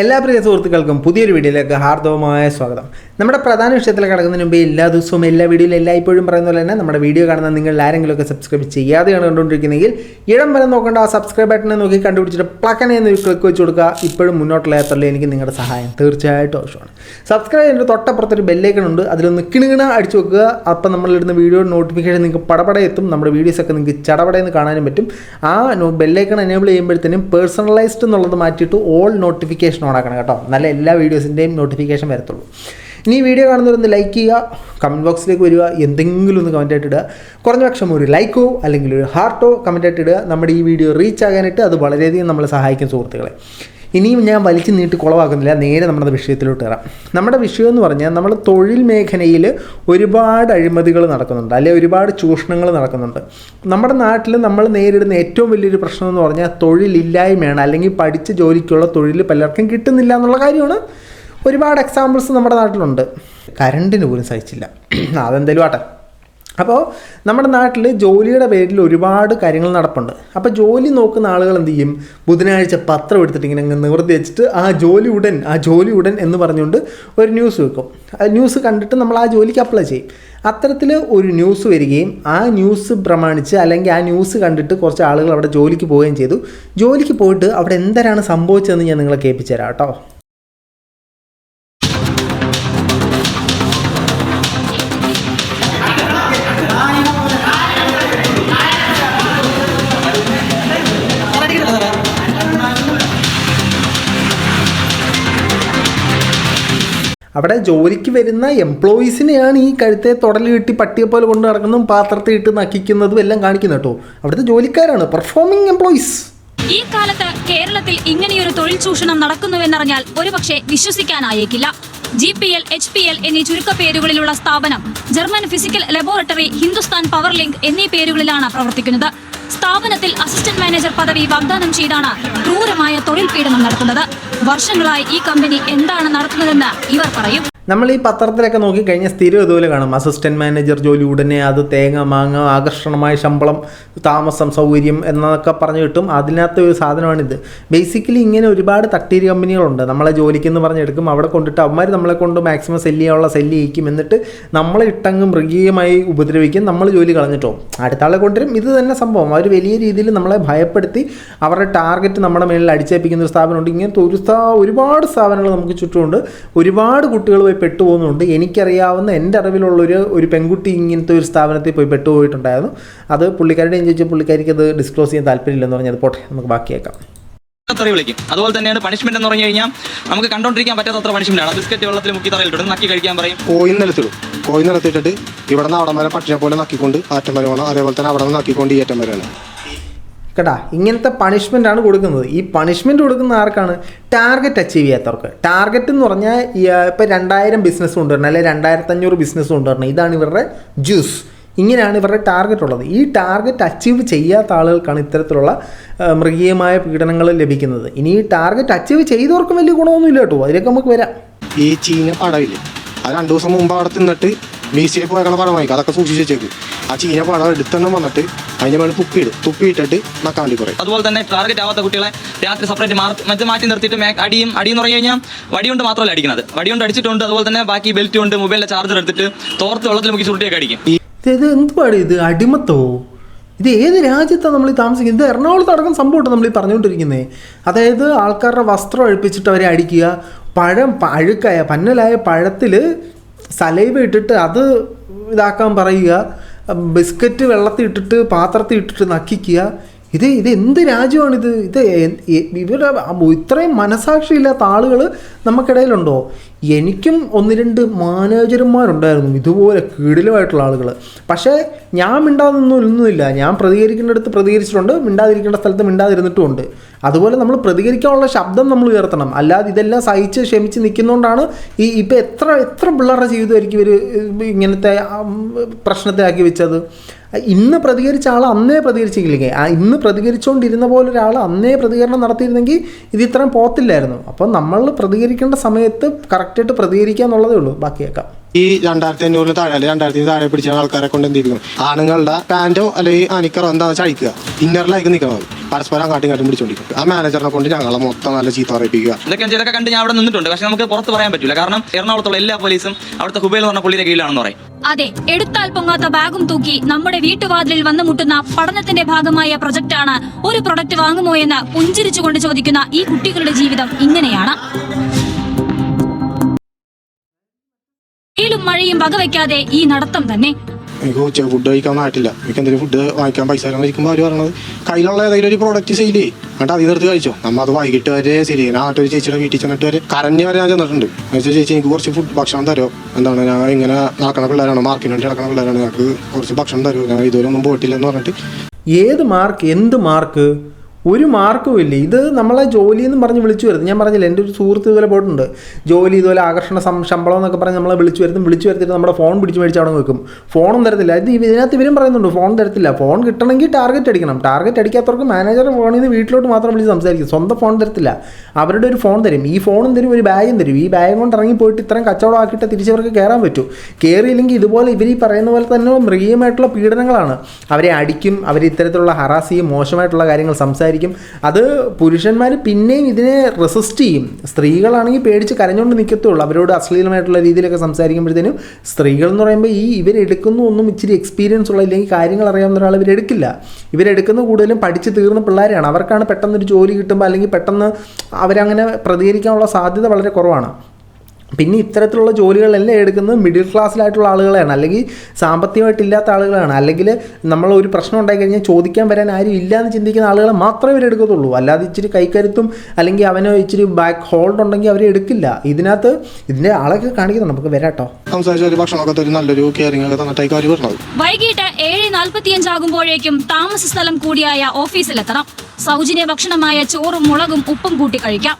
എല്ലാ പ്രിയ സുഹൃത്തുക്കൾക്കും പുതിയൊരു വീഡിയോയിലേക്ക് ഹാർദവമായ സ്വാഗതം. നമ്മുടെ പ്രധാന വിഷയത്തിൽ കിടക്കുന്നതിന് മുമ്പ് എല്ലാ ദിവസവും എല്ലാ വീഡിയോയിലും എല്ലായ്പ്പോഴും പറയുന്ന പോലെ തന്നെ നമ്മുടെ വീഡിയോ കാണുന്ന നിങ്ങൾ ആരെങ്കിലുമൊക്കെ സബ്സ്ക്രൈബ് ചെയ്യാതെയാണ് കണ്ടുകൊണ്ടിരിക്കുന്നതെങ്കിൽ ഇടം വരെ നോക്കേണ്ട ആ സബ്സ്ക്രൈബ് ബട്ടനെ നോക്കി കണ്ടുപിടിച്ചിട്ട് പ്ലക്കനെ എന്ന് ക്ലിക്ക് വെച്ച് കൊടുക്കുക. ഇപ്പോഴും മുന്നോട്ടുള്ള യാത്രയിൽ എനിക്ക് നിങ്ങളുടെ സഹായം തീർച്ചയായിട്ടും ആവശ്യമാണ്. സബ്സ്ക്രൈബ് ചെയ്യുന്ന തൊട്ടപ്പുറത്തൊരു ബെല്ലേക്കൺ ഉണ്ട്. അതിലൊന്ന് കിണുകിണ അടിച്ചു വെക്കുക അപ്പം നമ്മളിടുന്ന വീഡിയോ നോട്ടിഫിക്കേഷൻ നിങ്ങൾക്ക് പടപട എത്തും നമ്മുടെ വീഡിയോസൊക്കെ നിങ്ങൾക്ക് ചടപടയെന്ന് കാണാനും പറ്റും ആ ബെല്ലേക്കൺ എനേബിൾ ചെയ്യുമ്പോഴത്തേനും പേഴ്സണലൈസ്ഡ് എന്നുള്ളത് മാറ്റിയിട്ട് ഓൾ നോട്ടിഫിക്കേഷൻ ഓൺ ആക്കണം കേട്ടോ. നല്ല എല്ലാ വീഡിയോസിന്റെയും നോട്ടിഫിക്കേഷൻ വരത്തുള്ളൂ. ഇനി വീഡിയോ കാണുന്നവരൊന്ന് ലൈക്ക് ചെയ്യുക കമന്റ് ബോക്സിലേക്ക് വരിക എന്തെങ്കിലും ഒന്ന് കമന്റ് ആയിട്ട് ഇടുക. കുറഞ്ഞ പക്ഷം ഒരു ലൈക്കോ അല്ലെങ്കിൽ ഒരു ഹാർട്ടോ കമന്റ് ആയിട്ട് ഇടുക. നമ്മുടെ ഈ വീഡിയോ റീച്ച് ആകാനായിട്ട് അത് വളരെയധികം നമ്മളെ സഹായിക്കും സുഹൃത്തുക്കളെ. ഇനിയും ഞാൻ വലിച്ചു നീട്ടി കുളവാക്കുന്നില്ല. നേരെ നമ്മുടെ വിഷയത്തിലോട്ട് വരാം. നമ്മുടെ വിഷയം എന്ന് പറഞ്ഞാൽ നമ്മൾ തൊഴിൽ മേഖലയിൽ ഒരുപാട് അഴിമതികൾ നടക്കുന്നുണ്ട്. അല്ലെങ്കിൽ ഒരുപാട് ചൂഷണങ്ങൾ നടക്കുന്നുണ്ട്. നമ്മുടെ നാട്ടിൽ നമ്മൾ നേരിടുന്ന ഏറ്റവും വലിയൊരു പ്രശ്നം എന്ന് പറഞ്ഞാൽ തൊഴിലില്ലായ്മയാണ്. അല്ലെങ്കിൽ പഠിച്ച ജോലിക്കുള്ള തൊഴിൽ പലർക്കും കിട്ടുന്നില്ല എന്നുള്ള കാര്യമാണ്. ഒരുപാട് എക്സാമ്പിൾസ് നമ്മുടെ നാട്ടിലുണ്ട്. കരണ്ടിന് പോലും സഹിച്ചില്ല. അതെന്തേലും ആട്ടെ? അപ്പോൾ നമ്മുടെ നാട്ടിൽ ജോലിയുടെ പേരിൽ ഒരുപാട് കാര്യങ്ങൾ നടപ്പുണ്ട്. അപ്പോൾ ജോലി നോക്കുന്ന ആളുകൾ എന്ത് ചെയ്യും? ബുധനാഴ്ച പത്രം എടുത്തിട്ട് ഇങ്ങനെ അങ്ങ് നിവർത്തി വെച്ചിട്ട് ആ ജോലി ഉടൻ ആ ജോലി ഉടൻ എന്ന് പറഞ്ഞുകൊണ്ട് ഒരു ന്യൂസ് വെക്കും. ആ ന്യൂസ് കണ്ടിട്ട് നമ്മൾ ആ ജോലിക്ക് അപ്ലൈ ചെയ്യും. അത്തരത്തിൽ ഒരു ന്യൂസ് വരികയും ആ ന്യൂസ് പ്രമാണിച്ച് അല്ലെങ്കിൽ ആ ന്യൂസ് കണ്ടിട്ട് കുറച്ച് ആളുകൾ അവിടെ ജോലിക്ക് പോവുകയും ചെയ്തു. ജോലിക്ക് പോയിട്ട് അവിടെ എന്തരാണ് സംഭവിച്ചതെന്ന് ഞാൻ നിങ്ങളെ കേൾപ്പിച്ചു തരാം കേട്ടോ. അവിടെ ജോലിക്ക് വരുന്ന എംപ്ലോയീസിനെയാണ് ഈ കഴുത്തെ തുടൽ കിട്ടി പട്ടിയെ പോലെ കൊണ്ട് നടക്കുന്നതും പാത്രത്തിൽ ഇട്ട് നക്കിക്കുന്നതും എല്ലാം കാണിക്കുന്നത് കേട്ടോ. അവിടുത്തെ ജോലിക്കാരാണ് പെർഫോമിംഗ് എംപ്ലോയീസ് ഈ കാലത്ത് കേരളത്തിൽ ഇങ്ങനെയൊരു തൊഴിൽ ചൂഷണം നടക്കുന്നുവെന്നറിഞ്ഞാൽ ഒരുപക്ഷെ വിശ്വസിക്കാനായേക്കില്ല. G P L H P L എന്നീ ചുരുക്കപ്പേരുകളിലുള്ള സ്ഥാപനം German physical laboratory Hindustan power link എന്നീ പേരുകളിലാണ് പ്രവർത്തിക്കുന്നത്. സ്ഥാപനത്തിൽ അസിസ്റ്റന്റ് മാനേജർ പദവി വാഗ്ദാനം ചെയ്താണ് ക്രൂരമായ തൊഴിൽ പീഡനം നടത്തുന്നത് വർഷങ്ങളായി ഈ കമ്പനി എന്താണ് നടത്തുന്നതെന്ന് ഇവർ പറയും. നമ്മൾ ഈ പത്രത്തിലൊക്കെ നോക്കിക്കഴിഞ്ഞാൽ സ്ഥിരം ഇതുപോലെ കാണും. അസിസ്റ്റന്റ് മാനേജർ ജോലി ഉടനെ അത് തേങ്ങ മാങ്ങ ആകർഷണമായ ശമ്പളം താമസം സൗകര്യം എന്നൊക്കെ പറഞ്ഞു കിട്ടും. അതിനകത്ത് ഒരു സാധനമാണിത്. ബേസിക്കലി ഇങ്ങനെ ഒരുപാട് തട്ടീര് കമ്പനികളുണ്ട്. നമ്മളെ ജോലിക്ക് എന്ന് പറഞ്ഞെടുക്കും അവിടെ കൊണ്ടിട്ട് അവന്മാർ നമ്മളെ കൊണ്ട് മാക്സിമം സെല്ല് ചെയ്യാനുള്ള സെല്ല് ചെയ്യിക്കും. എന്നിട്ട് നമ്മളെ ഇട്ടങ്ങ് മൃഗീയമായി ഉപദ്രവിക്കും. നമ്മൾ ജോലി കളഞ്ഞിട്ടോ അടുത്ത ആളെ കൊണ്ടുവരും. ഇത് തന്നെ സംഭവം. അവർ വലിയ രീതിയിൽ നമ്മളെ ഭയപ്പെടുത്തി അവരുടെ ടാർഗറ്റ് നമ്മുടെ മേളിൽ അടിച്ചേൽപ്പിക്കുന്ന ഒരു സ്ഥാപനമുണ്ട്. ഇങ്ങനത്തെ ഒരു ഒരുപാട് സ്ഥാപനങ്ങൾ നമുക്ക് ചുറ്റുമുണ്ട്. ഒരുപാട് കുട്ടികൾ പോയി പെട്ടുപോകുന്നുണ്ട്. എനിക്കറിയാവുന്ന എന്റെ അറിവിലുള്ളൊരു ഒരു പെൺകുട്ടി ഇങ്ങനത്തെ ഒരു സ്ഥാപനത്തിൽ പോയി പെട്ടുപോയിട്ടുണ്ടായിരുന്നു. അത് പുള്ളിക്കാരുടെയും ചോദിച്ചാൽ പുള്ളിക്കാരിക്ക് അത് ഡിസ്ക്ലോസ് ചെയ്യാൻ താല്പര്യമില്ലെന്ന് പറഞ്ഞത് പോട്ടെ നമുക്ക് ബാക്കിയേക്കാം. തെറി വിളിക്കും. അതുപോലെ തന്നെയാണ് പണിഷ്മെന്റ് എന്ന് പറഞ്ഞു കഴിഞ്ഞാൽ നമുക്ക് കണ്ടോണ്ടിരിക്കാൻ പറ്റാത്തത്ര പണിഷ്മെന്റ് ആണ്. ബിസ്ക്കറ്റ് വെള്ളത്തിൽ മുക്കി തറയിലിട്ട് നക്കി കഴിക്കാൻ പറയും. കോയി നിലത്തിടും. കോയി നിലത്തിട്ടിട്ട് ഇവിടെ നിന്ന് അവിടെ വരെ പട്ടിനെ പോലെ നക്കിക്കൊണ്ട് ആറ്റം വരെ വേണം. അതേപോലെ തന്നെ അവിടെ നിന്ന് നക്കിക്കൊണ്ട് ഈ ഏറ്റം വരെയാണ് കേട്ടാ ഇങ്ങനത്തെ പണിഷ്മെന്റ് ആണ് കൊടുക്കുന്നത്. ഈ പണിഷ്മെന്റ് കൊടുക്കുന്ന ആർക്കാണ്? Target achieve ചെയ്യാത്തവർക്ക്. ടാർഗറ്റ് എന്ന് പറഞ്ഞാൽ ഇപ്പോൾ രണ്ടായിരം ബിസിനസ് കൊണ്ടുവരണം അല്ലെങ്കിൽ രണ്ടായിരത്തഞ്ഞൂറ് ബിസിനസ് കൊണ്ടുവരണം. ഇതാണ് ഇവരുടെ ജ്യൂസ് ഇങ്ങനെയാണ് ഇവരുടെ ടാർഗറ്റ് ഉള്ളത്. ഈ ടാർഗറ്റ് അച്ചീവ് ചെയ്യാത്ത ആളുകൾക്കാണ് ഇത്തരത്തിലുള്ള മൃഗീയമായ പീഡനങ്ങൾ ലഭിക്കുന്നത്. ഇനി ഈ ടാർഗറ്റ് അച്ചീവ് ചെയ്തവർക്കും വലിയ ഗുണമൊന്നുമില്ല കേട്ടോ. അതിലേക്ക് നമുക്ക് വരാം. ഈ ചീഞ്ഞ പടവില്ലേ? അത് രണ്ടു ദിവസം മുമ്പ് അവിടെ തിന്നിട്ട് മീശയിൽ പോയകളെ പടം വാങ്ങിക്കും. അതൊക്കെ സൂക്ഷിച്ച് വെച്ചേക്കും. ആ ചീഞ്ഞ പടം എടുത്തെണ്ണം വന്നിട്ട് അതിന്റെ മേളിൽ തുപ്പിയിടും തുപ്പിയിട്ടിട്ട് നക്കാൻ വേണ്ടി പറയും. അതുപോലെ തന്നെ ടാർഗറ്റ് ആവാത്ത കുട്ടികളെ രാത്രി സെപ്പറേറ്റ് മറ്റു മാറ്റി നിർത്തിയിട്ട് അടിയും അടിയെന്ന് പറഞ്ഞു കഴിഞ്ഞാൽ വടികൊണ്ട് മാത്രമല്ല അടിക്കുന്നത് വടികൊണ്ട് അടിച്ചിട്ടുണ്ട്. അതുപോലെ തന്നെ ബാക്കി ബെൽറ്റ് ഉണ്ട്. മൊബൈലിലെ ചാർജർ എടുത്തിട്ട് തോർത്ത് വെള്ളത്തിൽ മുക്കി ചുരുട്ടിയൊക്കെ അടിക്കും. ഇത് എന്ത് പാടി ഇത്? അടിമത്തോ? ഇത് ഏത് രാജ്യത്താണ് നമ്മൾ താമസിക്കുന്നത്? ഇത് എറണാകുളത്ത് അടക്കം സംഭവമാണ് നമ്മൾ ഈ പറഞ്ഞുകൊണ്ടിരിക്കുന്നത് അതായത് ആൾക്കാരുടെ വസ്ത്രം അഴിപ്പിച്ചിട്ട് അവരെ അടിക്കുക. പഴം അഴുക്കായ പന്നലായ പഴത്തിൽ സലൈവ ഇട്ടിട്ട് അത് ഇതാക്കാൻ പറയുക ബിസ്ക്കറ്റ് വെള്ളത്തിൽ ഇട്ടിട്ട് പാത്രത്തിൽ ഇട്ടിട്ട് നക്കിക്കുക. ഇത് ഇത് എന്ത് രാജ്യമാണിത്? ഇത് ഇവരുടെ ഇത്രയും മനസാക്ഷിയില്ലാത്ത ആളുകൾ നമുക്കിടയിലുണ്ടോ? എനിക്കും ഒന്ന് രണ്ട് മാനേജർമാരുണ്ടായിരുന്നു ഇതുപോലെ കീടിലുമായിട്ടുള്ള ആളുകൾ. പക്ഷേ ഞാൻ മിണ്ടാതൊന്നുമില്ല ഞാൻ പ്രതികരിക്കേണ്ടടുത്ത് പ്രതികരിച്ചിട്ടുണ്ട്. മിണ്ടാതിരിക്കേണ്ട സ്ഥലത്ത് മിണ്ടാതിരുന്നിട്ടുമുണ്ട്. അതുപോലെ നമ്മൾ പ്രതികരിക്കാനുള്ള ശബ്ദം നമ്മൾ ഉയർത്തണം. അല്ലാതെ ഇതെല്ലാം സഹിച്ച് ക്ഷമിച്ച് നിൽക്കുന്നതുകൊണ്ടാണ് ഈ ഇപ്പം എത്ര എത്ര പിള്ളേരുടെ ജീവിതമായിരിക്കും ഇവർ ഇങ്ങനത്തെ പ്രശ്നത്തെ ആക്കി വെച്ചത്? ഇന്ന് പ്രതികരിച്ച ആൾ അന്നേ പ്രതികരിച്ചില്ലെങ്കിൽ ആ ഇന്ന് പ്രതികരിച്ചുകൊണ്ടിരുന്ന പോലെ ഒരാൾ അന്നേ പ്രതികരണം നടത്തിയിരുന്നെങ്കിൽ ഇത് ഇത്രയും പോത്തില്ലായിരുന്നു. അപ്പോൾ നമ്മൾ പ്രതികരിക്കേണ്ട സമയത്ത് കറക്റ്റായിട്ട് പ്രതികരിക്കുക എന്നുള്ളതേ ഉള്ളൂ. ബാക്കിയേക്കാം ഈ രണ്ടായിരത്തി അഞ്ഞൂറിന് താഴെ അല്ലെങ്കിൽ രണ്ടായിരത്തി താഴെ പിടിച്ച ആൾക്കാരെ കൊണ്ട് എന്ത് ചെയ്യിപ്പിക്കും ആണുങ്ങളുടെ പാന്റോ അല്ലെങ്കിൽ അനിക്കറോ എന്താ വെച്ചാൽ അഴിക്കുക. ഇന്നറിലേക്ക് നിൽക്കണം പരസ്പരം കാട്ടും കാട്ടും പിടിച്ചോണ്ടിരിക്കും ആ മാനേജറിനെ കൊണ്ട് ഞങ്ങളെ മൊത്തം നല്ല ചീത്ത പറയിപ്പിക്കുക. ഇതൊക്കെ ഇതൊക്കെ കണ്ട് ഞാൻ അവിടെ നിന്നിട്ടുണ്ട്. പക്ഷെ നമുക്ക് പുറത്ത് പറയാൻ പറ്റില്ല കാരണം എറണാകുളത്തുള്ള എല്ലാ പോലീസും അവിടുത്തെ ഹുബൈൽ എന്ന് പറഞ്ഞ പുള്ളിയുടെ കീഴിലാണെന്ന് പറയും. അതെ എടുത്താൽ പൊങ്ങാത്ത ബാഗും തൂക്കി നമ്മുടെ വീട്ടുവാതിലിൽ വന്നു മുട്ടുന്ന പഠനത്തിന്റെ ഭാഗമായ പ്രൊജക്റ്റാണ് ഒരു പ്രൊഡക്റ്റ് വാങ്ങുമോ എന്ന് പുഞ്ചിരിച്ചുകൊണ്ട് ചോദിക്കുന്ന ഈ കുട്ടികളുടെ ജീവിതം ഇങ്ങനെയാണ്. വെയിലും മഴയും വകവെക്കാതെ ഈ നടത്തം തന്നെ. എനിക്ക് ഉച്ച ഫുഡ് കഴിക്കാൻ നാട്ടില്ല എനിക്ക് എന്തെങ്കിലും ഫുഡ് വാങ്ങിക്കാൻ പൈസ ഇരിക്കുമ്പോൾ അവർ പറഞ്ഞത് കയ്യിലുള്ള ഏതെങ്കിലും ഒരു പ്രോഡക്റ്റ് സെയിൽ ചെയ്യും എന്നിട്ട് അതിൽ നിർത്തി കഴിച്ചോ. നമ്മ അത് വൈകിട്ട് വരെ ശരി ഞാൻ ആട്ടൊരു ചേച്ചിയുടെ വീട്ടിൽ ചെന്നിട്ട് വരെ കരഞ്ഞ് വരെ ഞാൻ ചെന്നിട്ടുണ്ട്. എന്നുവെച്ചാൽ ചേച്ചി എനിക്ക് കുറച്ച് ഫുഡ് ഭക്ഷണം തരോ? എന്താണ് ഞാൻ ഇങ്ങനെ നടക്കണ പിള്ളേരാണ്? മാർക്കിന് വേണ്ടി നടക്കണ പിള്ളേരാണ്? ഞങ്ങൾക്ക് കുറച്ച് ഭക്ഷണം തരുമോ ഞാൻ ഇതുവരെ ഒന്നും പോയിട്ടില്ല എന്ന് പറഞ്ഞിട്ട് ഏത് മാർക്ക് എന്ത് മാർക്ക് ഒരു മാർക്കും ഇല്ല. ഇത് നമ്മളെ ജോലി എന്ന് പറഞ്ഞ് വിളിച്ചു വരുന്നത് ഞാൻ പറഞ്ഞില്ല എന്റെ ഒരു സുഹൃത്ത് ഇതുപോലെ പോയിട്ടുണ്ട്. ജോലി ഇതുപോലെ ആകർഷണ ശമ്പളം എന്നൊക്കെ പറഞ്ഞ് നമ്മളെ വിളിച്ചു വരുത്തും വിളിച്ചു വരുത്തിയിട്ട് നമ്മുടെ ഫോൺ പിടിച്ച് മേടിച്ച് അവിടെ വെക്കും. ഫോണും തരത്തില്ല. ഇത് ഇതിനകത്ത് ഇവരും പറയുന്നുണ്ട് ഫോൺ തരത്തില്ല. ഫോൺ കിട്ടണമെങ്കിൽ ടാർഗറ്റ് അടിക്കണം. ടാർഗറ്റ് അടിക്കാത്തവർക്ക് മാനേജർ ഫോണിൽ നിന്ന് വീട്ടിലോട്ട് മാത്രം വിളിച്ച് സംസാരിക്കും. സ്വന്തം ഫോൺ തരത്തില്ല. അവരുടെ ഒരു ഫോൺ തരും. ഈ ഫോണും തരും ഒരു ബാഗും തരും. ഈ ബാഗ് കൊണ്ട് ഇറങ്ങി പോയിട്ട് ഇത്രയും കച്ചവടം ആക്കിയിട്ട് തിരിച്ചവർക്ക് കയറാൻ പറ്റൂ. കയറിയില്ലെങ്കിൽ ഇതുപോലെ ഇവർ ഈ പറയുന്ന പോലെ തന്നെ മൃഗീയമായിട്ടുള്ള പീഡനങ്ങളാണ്. അവരെ അടിക്കും. അവർ ഇത്തരത്തിലുള്ള ഹറാസ് ചെയ്യും മോശമായിട്ടുള്ള കാര്യങ്ങൾ സംസാരിക്കും. അത് പുരുഷന്മാർ പിന്നെയും ഇതിനെ റെസിസ്റ്റ് ചെയ്യും. സ്ത്രീകളാണെങ്കിൽ പേടിച്ച് കരഞ്ഞുകൊണ്ട് നിൽക്കത്തുള്ളൂ അവരോട് അശ്ലീലമായിട്ടുള്ള രീതിയിലൊക്കെ സംസാരിക്കുമ്പോഴത്തേനും സ്ത്രീകൾ എന്ന് പറയുമ്പോൾ ഈ ഇവരെടുക്കുന്ന ഒന്നും ഇച്ചിരി എക്സ്പീരിയൻസ് ഉള്ള ഇല്ലെങ്കിൽ കാര്യങ്ങൾ അറിയാവുന്ന ഒരാൾ ഇവരെടുക്കില്ല ഇവരെടുക്കുന്ന കൂടുതലും പഠിച്ച് തീർന്ന പിള്ളേരാണ്. അവർക്കാണ് പെട്ടെന്ന് ഒരു ജോലി കിട്ടുമ്പോൾ അല്ലെങ്കിൽ പെട്ടെന്ന് അവരങ്ങനെ പ്രതികരിക്കാനുള്ള സാധ്യത വളരെ കുറവാണ്. പിന്നെ ഇത്തരത്തിലുള്ള ജോലികളെല്ലാം എടുക്കുന്നത് മിഡിൽ ക്ലാസ്സിലായിട്ടുള്ള ആളുകളാണ് അല്ലെങ്കിൽ സാമ്പത്തികമായിട്ട് ഇല്ലാത്ത ആളുകളാണ്. അല്ലെങ്കിൽ നമ്മൾ ഒരു പ്രശ്നം ഉണ്ടായി കഴിഞ്ഞാൽ ചോദിക്കാൻ വരാൻ ആരും ഇല്ല എന്ന് ചിന്തിക്കുന്ന ആളുകളെ മാത്രമേ ഇവർ എടുക്കത്തുള്ളൂ. അല്ലാതെ ഇച്ചിരി കൈക്കരുത്തും അല്ലെങ്കിൽ അവന് ഇച്ചിരി ബാക്ക് ഹോൾഡ് ഉണ്ടെങ്കിൽ അവരെ എടുക്കില്ല. ഇതിനകത്ത് ഇതിന്റെ ആളൊക്കെ കാണിക്കുന്നു നമുക്ക് വരാട്ടോ നല്ലൊരു കെയറിംഗ് ഒക്കെ വൈകിട്ട് ഏഴ് നാൽപ്പത്തിയഞ്ചാകുമ്പോഴേക്കും താമസ സ്ഥലം കൂടിയായ ഓഫീസിലെത്തണം സൗജന്യ ഭക്ഷണമായ ചോറും മുളകും ഉപ്പും കൂട്ടി കഴിക്കാം.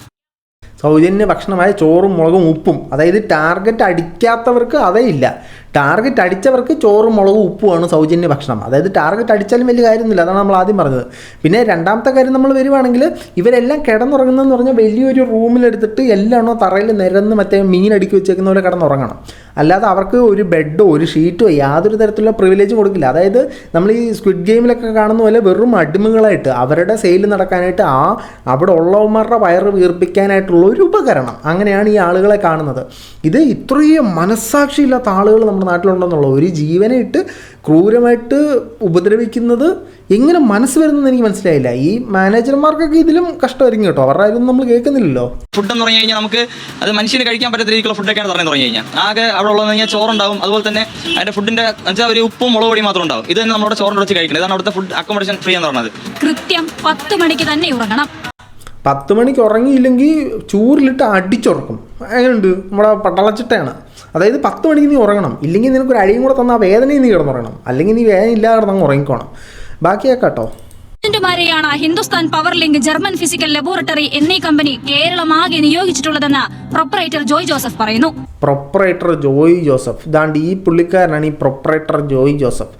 സൗജന്യ ഭക്ഷണമായ ചോറും മുളകും ഉപ്പും. അതായത് ടാർഗറ്റ് അടിക്കാത്തവർക്ക് അതേ ഇല്ല. ടാർഗറ്റ് അടിച്ചവർക്ക് ചോറും മുളകും ഉപ്പുമാണ് സൗജന്യ ഭക്ഷണം. അതായത് ടാർഗറ്റ് അടിച്ചാലും വലിയ കാര്യമൊന്നുമില്ല. അതാണ് നമ്മൾ ആദ്യം പറഞ്ഞത്. പിന്നെ രണ്ടാമത്തെ കാര്യം നമ്മൾ വരുവാണെങ്കിൽ ഇവരെല്ലാം കിടന്നുറങ്ങുന്നതെന്ന് പറഞ്ഞാൽ വലിയൊരു റൂമിലെടുത്തിട്ട് എല്ലാണോ തറയിൽ നിരന്ന് മറ്റേ മീൻ അടുക്കി വെച്ചേക്കുന്ന പോലെ കിടന്നുറങ്ങണം. അല്ലാതെ അവർക്ക് ഒരു ബെഡോ ഒരു ഷീറ്റോ യാതൊരു തരത്തിലുള്ള പ്രിവിലേജും കൊടുക്കില്ല. അതായത് നമ്മൾ ഈ സ്ക്വിഡ് ഗെയിമിലൊക്കെ കാണുന്ന പോലെ വെറും അടിമകളായിട്ട് അവരുടെ സെയിൽ നടക്കാനായിട്ട് ആ അവിടെ ഉള്ളവന്മാരുടെ വയറ് വീർപ്പിക്കാനായിട്ടുള്ള ഒരു ഉപകരണം അങ്ങനെയാണ് ഈ ആളുകളെ കാണുന്നത്. ഇത് ഇത്രയും മനസ്സാക്ഷിയില്ലാത്ത ആളുകൾ നമ്മുടെ നാട്ടിലുണ്ടെന്നുള്ള ഒരു ജീവനെ ഇട്ട് ക്രൂരമായിട്ട് ഉപദ്രവിക്കുന്നത് എങ്ങനെ മനസ്സ് വരുന്നെന്ന് എനിക്ക് മനസ്സിലായില്ല. ഈ മാനേജർമാർക്കൊക്കെ ഇതിലും കഷ്ടമായിരിക്കും കേട്ടോ. അവരുടെ കാര്യം നമ്മൾ കേൾക്കുന്നില്ലല്ലോ. ഫുഡ് എന്ന് പറഞ്ഞു കഴിഞ്ഞാൽ നമുക്ക് അത് മനുഷ്യന് കഴിക്കാൻ പറ്റാത്ത രീതിയിലുള്ള ഫുഡൊക്കെയാണ് പറഞ്ഞു തുടങ്ങി കഴിഞ്ഞാൽ. ആകെ അവിടെ ഉള്ളതെന്ന് കഴിഞ്ഞാൽ ചോറുണ്ടാവും. അതുപോലെ തന്നെ അതിന്റെ ഫുഡിന്റെ വെച്ചാൽ ഒരു ഉപ്പും മുളക് പൊടി മാത്രം ഉണ്ടാവും. ഇത് തന്നെ നമ്മുടെ ചോറിന്റെ വെച്ച് കഴിക്കണം. ഇതാണ് അവിടുത്തെ ഫുഡ് അക്കോമഡേഷൻ ഫ്രീ എന്ന് പറഞ്ഞത്. കൃത്യം പത്ത് മണിക്ക് തന്നെ ഉറങ്ങണം. പത്ത് മണിക്ക് ഉറങ്ങിയില്ലെങ്കിൽ ചൂരിലിട്ട് അടിച്ചുറക്കും. അങ്ങനെയുണ്ട് നമ്മുടെ പട്ടളച്ചിട്ടയാണ് അതായത് പത്ത് മണിക്ക് നീ ഉറങ്ങണം. ഇല്ലെങ്കിൽ നിനക്കൊരു അഴിയും കൂടെ തന്നാൽ വേദനയും നീ കിടന്നുറങ്ങണം. അല്ലെങ്കിൽ നീ വേദന ഇല്ലാതെ കിടന്നങ്ങ് ഉറങ്ങിക്കോണം. ബാക്കിയാക്കാട്ടോ. ഏജന്റുമാരെയാണ് Hindustan power link German physical laboratory എന്നീ കമ്പനി കേരളമാകെ നിയോഗിച്ചിട്ടുള്ളതെന്ന് പ്രൊപ്പറേറ്റർ ജോയ് ജോസഫ് പറയുന്നു. Proprietor Joy Joseph. ഇതാണ്ട് ഈ പുള്ളിക്കാരനാണ് ഈ പ്രൊപ്പറേറ്റർ ജോയി ജോസഫ്.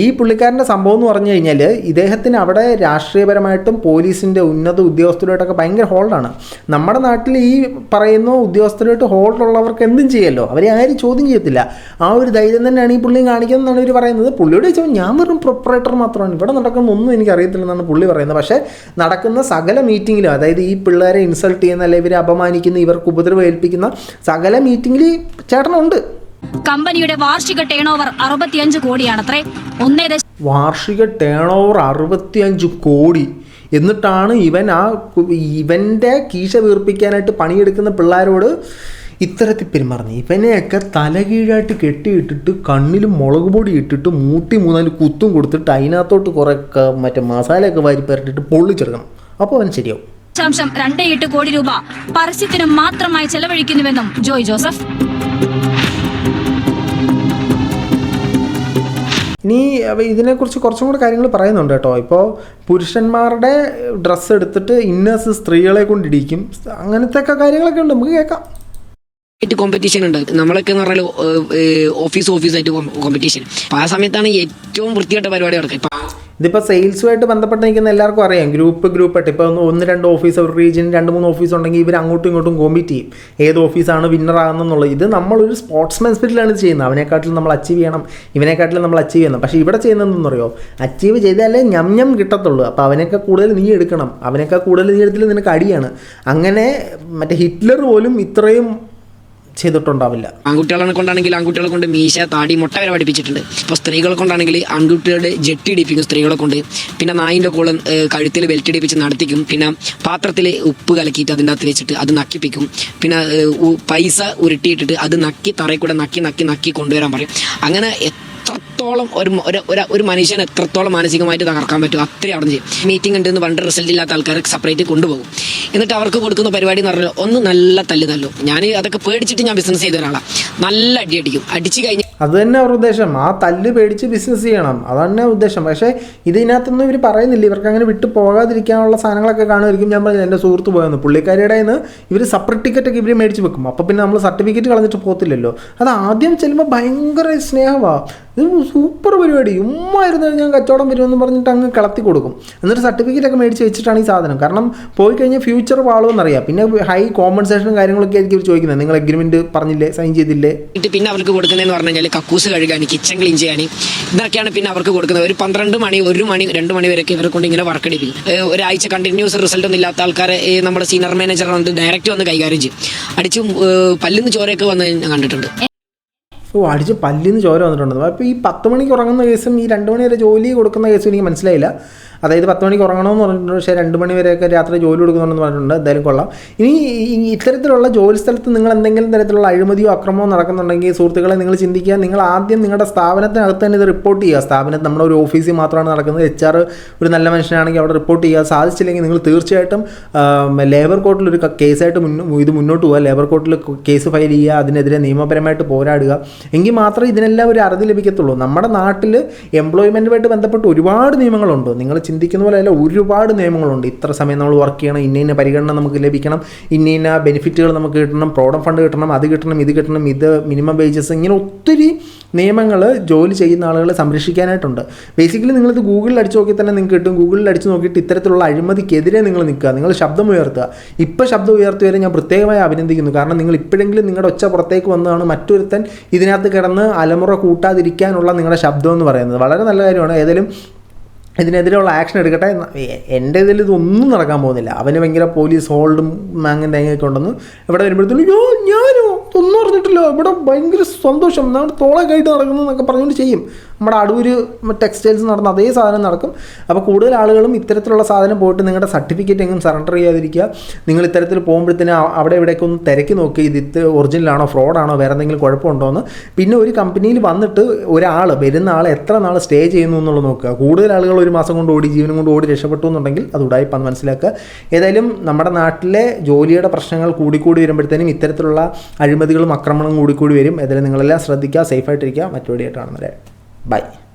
ഈ പുള്ളിക്കാരന്റെ സംഭവം എന്ന് പറഞ്ഞു കഴിഞ്ഞാൽ ഇദ്ദേഹത്തിന് അവിടെ രാഷ്ട്രീയപരമായിട്ടും പോലീസിന്റെ ഉന്നത ഉദ്യോഗസ്ഥരുമായിട്ടൊക്കെ ഭയങ്കര ഹോൾഡാണ് നമ്മുടെ നാട്ടിൽ ഈ പറയുന്ന ഉദ്യോഗസ്ഥരുമായിട്ട് ഹോൾഡുള്ളവർക്ക് എന്തും ചെയ്യല്ലോ? അവരെ ആരും ചോദ്യം ചെയ്യത്തില്ല. ആ ഒരു ധൈര്യം തന്നെയാണ് ഈ പുള്ളിയും കാണിക്കുന്നതെന്നാണ് ഇവർ പറയുന്നത്. പുള്ളിയോട് ചോദിച്ചാൽ ഞാൻ വെറും പ്രൊപ്പറേറ്റർ മാത്രമാണ്. ഇവിടെ നടക്കുന്ന ഒന്നും എനിക്ക് അറിയത്തില്ലെന്നാണ് പുള്ളി പറയുന്നത്. പക്ഷേ നടക്കുന്ന സകല മീറ്റിങ്ങിലും അതായത് ഈ പിള്ളേരെ ഇൻസൾട്ട് ചെയ്യുന്ന അല്ലെങ്കിൽ ഇവരെ അപമാനിക്കുന്ന ഇവർക്ക് ഉപദ്രവ ഏൽപ്പിക്കുന്ന സകല മീറ്റിങ്ങിൽ ചേട്ടനുണ്ട്. കമ്പനിയുടെ വാർഷിക ടേൺ ഓവർ അറുപത്തിയഞ്ച് കോടിയാണത്രേ. ഒന്നേ വാർഷിക ടേൺ ഓവർ അറുപത്തിയഞ്ച് കോടി. എന്നിട്ടാണ് ഇവൻ ആ ഇവന്റെ കീശ വീർപ്പിക്കാനായിട്ട് പണിയെടുക്കുന്ന പിള്ളേരോട് ഇത്തരത്തിൽ പെരുമാറുന്നത്. ഇവനെയൊക്കെ തലകീഴായിട്ട് കെട്ടിയിട്ടിട്ട് കണ്ണിൽ മുളക് പൊടി ഇട്ടിട്ട് മൂട്ടി മൂന്നാൽ കുത്തും കൊടുത്തിട്ട് അതിനകത്തോട്ട് കുറേ മറ്റേ മസാലയൊക്കെ വാരി പരട്ടിട്ട് പൊള്ളിച്ചെടുക്കണം. അപ്പോൾ അവൻ ശരിയാവും. ദശാംശം രണ്ട് എട്ട് കോടി രൂപ പരസ്യത്തിന് മാത്രമായി ചെലവഴിക്കുന്നുവെന്നും ജോയ് ജോസഫ്. ഇനി ഇതിനെക്കുറിച്ച് കുറച്ചും കൂടെ കാര്യങ്ങൾ പറയുന്നുണ്ട് കേട്ടോ. ഇപ്പോൾ പുരുഷന്മാരുടെ ഡ്രസ്സ് എടുത്തിട്ട് ഇന്നേഴ്സ് സ്ത്രീകളെ കൊണ്ടിടിക്കും. അങ്ങനത്തെ ഒക്കെ കാര്യങ്ങളൊക്കെ ഉണ്ട്. നമുക്ക് കേൾക്കാം. ആയിട്ട് കോമ്പറ്റീഷൻ ഉണ്ട്. നമ്മളൊക്കെ എന്ന് പറഞ്ഞാൽ ഓഫീസ് ഓഫീസായിട്ട് കോമ്പറ്റീഷൻ അപ്പൊ ആ സമയത്താണ് ഏറ്റവും വൃത്തിയായിട്ട് പരിപാടി നടക്കുക. ഇപ്പൊ ഇതിപ്പോൾ സെയിൽസുമായിട്ട് ബന്ധപ്പെട്ട് നിൽക്കുന്ന എല്ലാവർക്കും അറിയാം. ഗ്രൂപ്പ് ഗ്രൂപ്പായിട്ട് ഇപ്പോൾ ഒന്ന് രണ്ട് ഓഫീസ് ഒരു റീജിയൻ രണ്ട് മൂന്ന് ഓഫീസ് ഉണ്ടെങ്കിൽ ഇവർ അങ്ങോട്ടും ഇങ്ങോട്ടും കോമ്പീറ്റ് ചെയ്യും. ഏത് ഓഫീസാണ് വിന്നർ ആകുന്നതെന്നുള്ളത് ഇത് നമ്മളൊരു സ്പോർട്സ്മാൻ സ്പിരിറ്റിലാണ് ഇത് ചെയ്യുന്നത്. അവനെക്കാട്ടിലും നമ്മൾ അച്ചീവ് ചെയ്യണം. ഇവനെക്കാട്ടിലും നമ്മൾ അച്ചീവ് ചെയ്യണം. പക്ഷേ ഇവിടെ ചെയ്യുന്നതെന്ന് അറിയോ അച്ചീവ് ചെയ്താലേ ഞം ഞം കിട്ടത്തുള്ളൂ. അപ്പോൾ അവനൊക്കെ കൂടുതൽ നീ എടുക്കണം. അവനൊക്കെ കൂടുതൽ നീ എടുത്തില്ല നിനക്ക് അടിയാണ്. അങ്ങനെ മറ്റേ ഹിറ്റ്ലർ പോലും ഇത്രയും ചെയ്തിട്ടുണ്ടാവില്ല. ആൺകുട്ടികളെ കൊണ്ടാണെങ്കിൽ ആൺകുട്ടികളെ കൊണ്ട് മീശ താടി മുട്ട വരെ പഠിപ്പിച്ചിട്ടുണ്ട്. ഇപ്പൊ സ്ത്രീകളെ കൊണ്ടാണെങ്കിൽ ആൺകുട്ടികളുടെ ജെട്ടി ഇടിപ്പിക്കും സ്ത്രീകളെ കൊണ്ട്. പിന്നെ നായിന്റെ കോളം കഴുത്തിൽ ബെൽറ്റ് ഇടിപ്പിച്ച് നടത്തിക്കും. പിന്നെ പാത്രത്തിൽ ഉപ്പ് കലക്കിയിട്ട് അതിന്റെ അകത്ത് വെച്ചിട്ട് അത് നക്കിപ്പിക്കും. പിന്നെ പൈസ ഉരുട്ടിയിട്ടിട്ട് അത് നക്കി തറയിൽ കൂടെ നക്കി നക്കി നക്കി കൊണ്ടുവരാൻ പറയും. അങ്ങനെ എത്രത്തോളം ഒരു ഒരു- മനുഷ്യൻ എത്രത്തോളം മാനസികമായിട്ട് തകർക്കാൻ പറ്റും അത്രയും അവിടെ ചെയ്യും. മീറ്റിംഗ് ഉണ്ട് എന്ന് പറഞ്ഞിട്ട് റിസൾട്ട് ഇല്ലാത്ത ആൾക്കാരെ സെപ്പറേറ്റ് കൊണ്ടുപോകും. എന്നിട്ട് അവർക്ക് കൊടുക്കുന്ന പരിപാടി എന്ന് പറഞ്ഞാൽ ഒന്ന് നല്ല തല്ല് തല്ലും. ഞാൻ അതൊക്കെ പേടിച്ചിട്ട് ഞാൻ ബിസിനസ് ചെയ്ത ഒരാളാണ് നല്ല അടി അടിക്കും. അടിച്ചു കഴിഞ്ഞ് അത് തന്നെ അവരുടെ ഉദ്ദേശം. ആ തല്ല് പേടിച്ച് ബിസിനസ് ചെയ്യണം. അതന്നെ ഉദ്ദേശം. പക്ഷേ ഇതിനകത്തൊന്നും ഇവർ പറയുന്നില്ല. ഇവർക്ക് അങ്ങനെ വിട്ടു പോകാതിരിക്കാനുള്ള സാധനങ്ങളൊക്കെ കാണുമായിരിക്കും. ഞാൻ പറഞ്ഞു എന്റെ സുഹൃത്ത് പോയെന്ന്. പുള്ളിക്കാരിയുടെ നിന്ന് ഇവർ സെപ്പറേറ്റ് ടിക്കറ്റ് ഒക്കെ ഇവർ മേടിച്ച് വെക്കും. അപ്പോൾ പിന്നെ നമ്മൾ സർട്ടിഫിക്കറ്റ് കളഞ്ഞിട്ട് പോകത്തില്ലല്ലോ. അത് ആദ്യം ചെല്ലുമ്പോൾ ഭയങ്കര സ്നേഹമാണ് ഇത് സൂപ്പർ പരിപാടി. ഉമ്മായിരുന്നു ഞാൻ കച്ചവടം വരുമെന്ന് പറഞ്ഞിട്ട് അങ്ങ് കളത്തി കൊടുക്കും. എന്നിട്ട് സർട്ടിഫിക്കറ്റ് ഒക്കെ മേടിച്ച് വെച്ചിട്ടാണ് ഈ സാധനം. കാരണം പോയി കഴിഞ്ഞാൽ ഫ്യൂച്ചർ പാളുമെന്നറിയാം പിന്നെ ഹൈ കോമ്പൻസേഷനും കാര്യങ്ങളൊക്കെ ആയിരിക്കും ചോദിക്കുന്നത്. നിങ്ങൾ എഗ്രിമെന്റ് പറഞ്ഞില്ലേ? സൈൻ ചെയ്തില്ലേ? പിന്നെ അവർക്ക് കൊടുക്കുന്നതെന്ന് പറഞ്ഞു കഴിഞ്ഞാൽ കക്കൂസ് കഴുകാൻ കിച്ചൺ ക്ലീൻ ചെയ്യാൻ ഇതൊക്കെയാണ് പിന്നെ അവർക്ക് കൊടുക്കുന്നത്. ഒരു പന്ത്രണ്ട് മണി ഒരു മണി രണ്ട് മണി വരെയൊക്കെ ഇവരെ കൊണ്ട് ഇങ്ങനെ വർക്ക് ഏഹ് ഒരാഴ്ച കണ്ടിന്യൂസ് റിസൾട്ട് ഒന്നും ഇല്ലാത്ത ആൾക്കാരെ നമ്മുടെ സീനിയർ മാനേജർ ഡയറക്റ്റ് വന്ന് കൈകാര്യം ചെയ്യും. അടിച്ചു പല്ലിന്ന് ചോരയൊക്കെ വന്ന് ഞാൻ കണ്ടിട്ടുണ്ട്. ഓ അടിച്ച് പല്ലിന്ന് ചോര വന്നിട്ടുണ്ടെന്ന് അപ്പോൾ ഈ പത്ത് മണിക്ക് ഉറങ്ങുന്ന കേസും ഈ രണ്ട് മണി വരെ ജോലി കൊടുക്കുന്ന കേസും എനിക്ക് മനസ്സിലായില്ല. അതായത് പത്ത് മണിക്ക് ഉറങ്ങണമെന്ന് പറഞ്ഞിട്ടുണ്ട്. പക്ഷേ രണ്ട് മണി വരെയൊക്കെ രാത്രി ജോലി കൊടുക്കുന്നുണ്ടെന്ന് പറഞ്ഞിട്ടുണ്ട്. എന്തായാലും കൊള്ളാം. ഇനി ഇത്തരത്തിലുള്ള ജോലി സ്ഥലത്ത് നിങ്ങൾ എന്തെങ്കിലും തരത്തിലുള്ള അഴിമതിയോ അക്രമമോ നടക്കുന്നുണ്ടെങ്കിൽ സുഹൃത്തുക്കളെ നിങ്ങൾ ചിന്തിക്കുക. നിങ്ങൾ ആദ്യം നിങ്ങളുടെ സ്ഥാപനത്തിനകത്ത് തന്നെ ഇത് റിപ്പോർട്ട് ചെയ്യുക. സ്ഥാപനത്തിൽ നമ്മുടെ ഒരു ഓഫീസിൽ മാത്രമാണ് നടക്കുന്നത്. എച്ച് ആർ ഒരു നല്ല മനുഷ്യനാണെങ്കിൽ അവിടെ റിപ്പോർട്ട് ചെയ്യുക. സാധിച്ചില്ലെങ്കിൽ നിങ്ങൾ തീർച്ചയായിട്ടും ലേബർ കോർട്ടിൽ ഒരു കേസായിട്ട് മുന്നോ ഇത് മുന്നോട്ട് പോവുക. ലേബർ കോർട്ടിൽ കേസ് ഫയൽ ചെയ്യുക. അതിനെതിരെ നിയമപരമായിട്ട് പോരാടുക. എങ്കിൽ മാത്രമേ ഇതിനെല്ലാം ഒരു അറുതി ലഭിക്കത്തുള്ളൂ. നമ്മുടെ നാട്ടിൽ എംപ്ലോയ്മെന്റുമായിട്ട് ബന്ധപ്പെട്ട് ഒരുപാട് നിയമങ്ങളുണ്ട്. നിങ്ങൾ ചിന്തിക്കുന്ന പോലെ അല്ല ഒരുപാട് നിയമങ്ങളുണ്ട്. ഇത്ര സമയം നമ്മൾ വർക്ക് ചെയ്യണം ഇന്ന ഇന്ന പരിഗണന നമുക്ക് ലഭിക്കണം ഇന്ന ഇന്ന ബെനിഫിറ്റുകൾ നമുക്ക് കിട്ടണം പ്രോഡം ഫണ്ട് കിട്ടണം അത് കിട്ടണം ഇത് കിട്ടണം ഇത് മിനിമം വേജസ് ഇങ്ങനെ ഒത്തിരി നിയമങ്ങൾ ജോലി ചെയ്യുന്ന ആളുകളെ സംരക്ഷിക്കാനായിട്ടുണ്ട്. ബേസിക്കലി നിങ്ങളിത് ഗൂഗിളിൽ അടിച്ച് നോക്കി തന്നെ നിങ്ങൾക്ക് കിട്ടും. ഗൂഗിളിൽ അടിച്ച് നോക്കിയിട്ട് ഇത്തരത്തിലുള്ള അഴിമതിക്കെതിരെ നിങ്ങൾ നിൽക്കുക. നിങ്ങൾ ശബ്ദം ഉയർത്തുക. ഇപ്പോൾ ശബ്ദം ഉയർത്തിയവരെ ഞാൻ പ്രത്യേകമായി അഭിനന്ദിക്കുന്നു. കാരണം നിങ്ങൾ ഇപ്പോഴെങ്കിലും നിങ്ങളുടെ ഒച്ച പുറത്തേക്ക് വന്നതാണ് മറ്റൊരുത്തൻ ഇതിനകത്ത് കിടന്ന് അലമുറ കൂട്ടാതിരിക്കാനുള്ള നിങ്ങളുടെ ശബ്ദം എന്ന് പറയുന്നത്. വളരെ നല്ല കാര്യമാണ്. ഏതായാലും ഇതിനെതിരെയുള്ള ആക്ഷൻ എടുക്കട്ടെ എന്റെ ഇതിൽ ഇതൊന്നും നടക്കാൻ പോകുന്നില്ല. അവന് ഭയങ്കര പോലീസ് ഹോൾഡും മാങ്ങൻ തേങ്ങയൊക്കെ ഉണ്ടെന്ന് ഇവിടെ വരുമ്പോഴത്തേക്കും ഞാനോ? ഒന്നും അറിഞ്ഞിട്ടില്ല. ഇവിടെ ഭയങ്കര സന്തോഷം. നമ്മുടെ തോളൊക്കെ ആയിട്ട് നടക്കുന്നു എന്നൊക്കെ പറഞ്ഞുകൊണ്ട് ചെയ്യും. നമ്മുടെ അടൂര് ടെക്സ്റ്റൈൽസ് നടന്ന അതേ സാധനം നടക്കും. അപ്പോൾ കൂടുതൽ ആളുകളും ഇത്തരത്തിലുള്ള സാധനം പോയിട്ട് നിങ്ങളുടെ സർട്ടിഫിക്കറ്റ് എങ്ങും സറണ്ടർ ചെയ്യാതിരിക്കുക. നിങ്ങൾ ഇത്തരത്തിൽ പോകുമ്പോഴത്തേന് അവിടെ ഇവിടെയൊക്കെ ഒന്ന് തിരക്കി നോക്കി ഇത് ഇത് ഒറിജിനലാണോ ഫ്രോഡാണോ വേറെ എന്തെങ്കിലും കുഴപ്പമുണ്ടോ എന്ന് പിന്നെ ഒരു കമ്പനിയിൽ വന്നിട്ട് ഒരാൾ വരുന്ന ആൾ എത്ര നാൾ സ്റ്റേ ചെയ്യുന്നു എന്നുള്ളത് നോക്കുക. കൂടുതൽ ആളുകൾ ഒരു മാസം കൊണ്ട് ഓടി ജീവനും കൊണ്ട് ഓടി രക്ഷപ്പെട്ടു എന്നുണ്ടെങ്കിൽ അത് ഉടായിപ്പാന്ന് മനസ്സിലാക്കുക. ഏതായാലും നമ്മുടെ നാട്ടിലെ ജോലിയുടെ പ്രശ്നങ്ങൾ കൂടിക്കൂടി വരുമ്പോഴത്തേനും ഇത്തരത്തിലുള്ള അഴിമതികളും ആക്രമണവും കൂടിക്കൂടി വരും. ഏതായാലും നിങ്ങളെല്ലാം ശ്രദ്ധിക്കുക സേഫായിട്ടിരിക്കുക മറ്റു വീഡിയോ കാണുന്നത് ബൈ